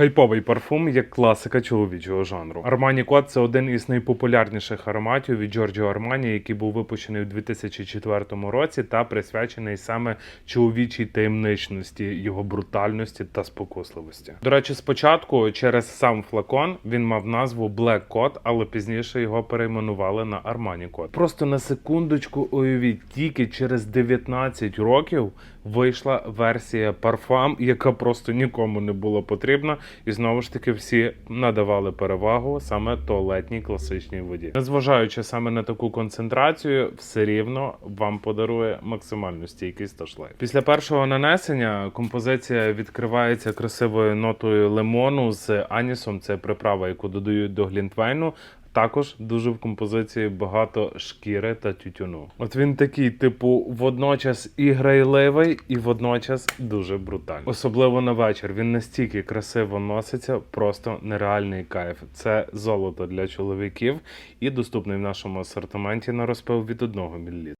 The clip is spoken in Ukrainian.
Хайповий парфум як класика чоловічого жанру. Armani Code – це один із найпопулярніших ароматів від Giorgio Armani, який був випущений у 2004 році та присвячений саме чоловічій таємничності, його брутальності та спокусливості. До речі, спочатку через сам флакон він мав назву Black Code, але пізніше його перейменували на Armani Code. Просто на секундочку уявіть, тільки через 19 років вийшла версія парфам, яка просто нікому не була потрібна, і знову ж таки всі надавали перевагу саме туалетній класичній воді. Незважаючи саме на таку концентрацію, все рівно вам подарує максимальну стійкість та шлейф. Після першого нанесення композиція відкривається красивою нотою лимону з анісом. Це приправа, яку додають до глінтвейну. Також дуже в композиції багато шкіри та тютюну. От він такий, типу, водночас і грайливий, і водночас дуже брутальний. Особливо на вечір. Він настільки красиво носиться, просто нереальний кайф. Це золото для чоловіків і доступний в нашому асортименті на розпил від 1 мл.